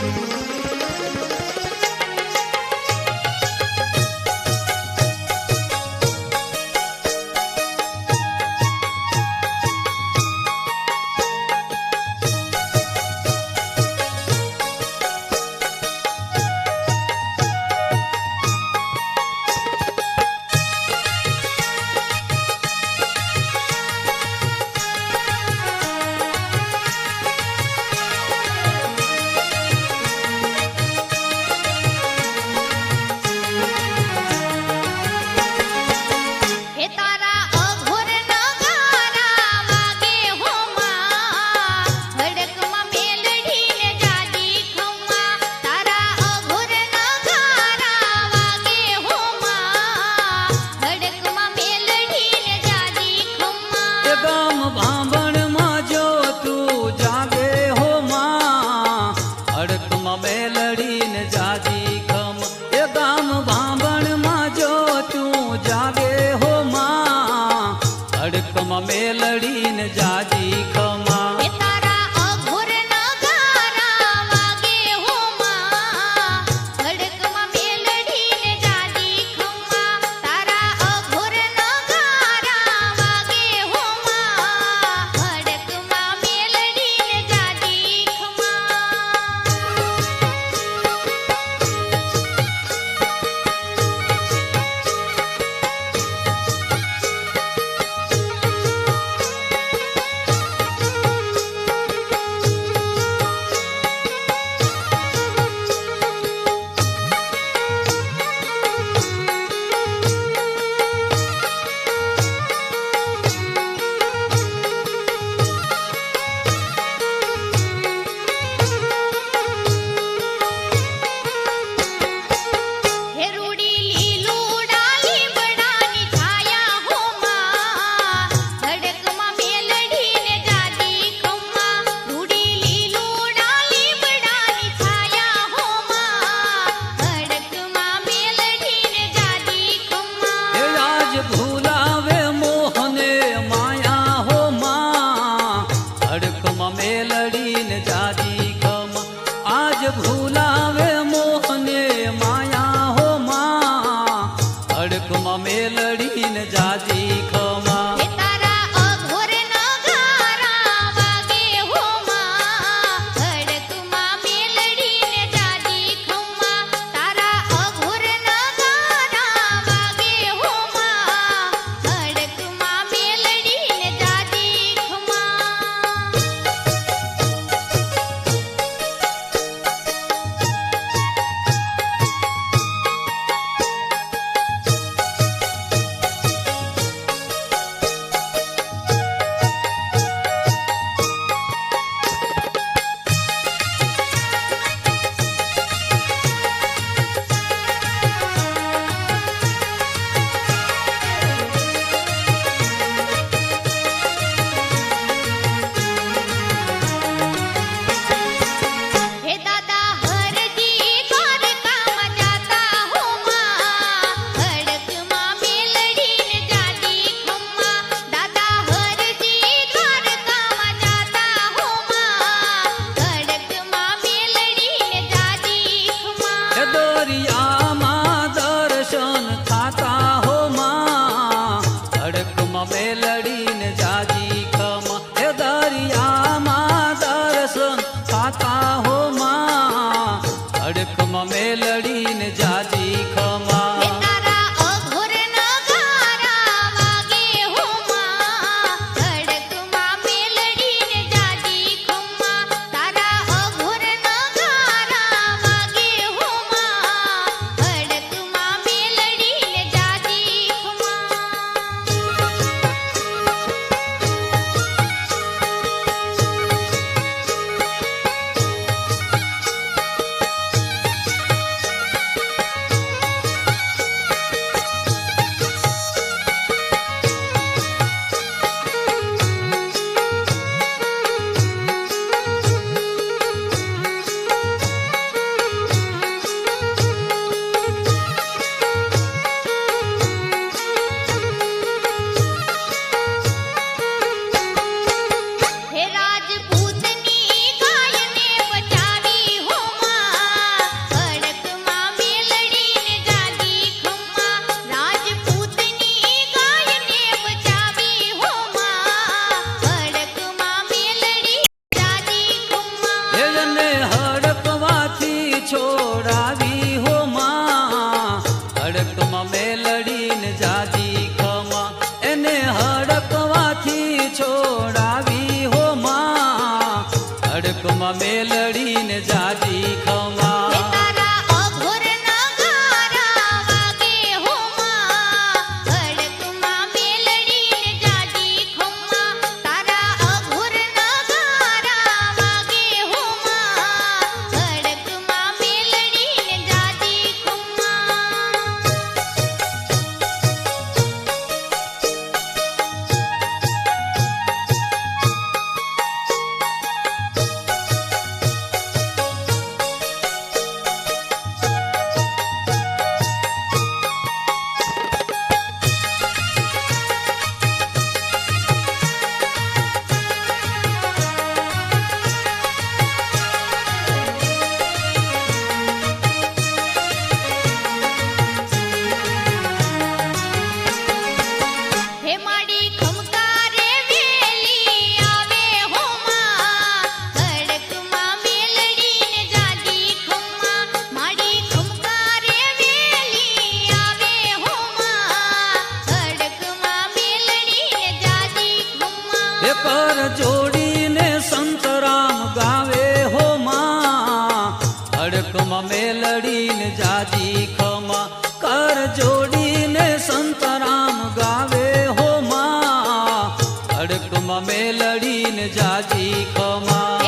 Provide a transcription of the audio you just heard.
હે મેલડીને જાજી ખમ એ કર જોડીને સંત રામ ગાવે હો માં. અડકમાં મેલડીને જાજી ખમા. કર જોડીને સંત રામ ગાવે હો માં. અડકમાં મેલડીને જાજી ખમા.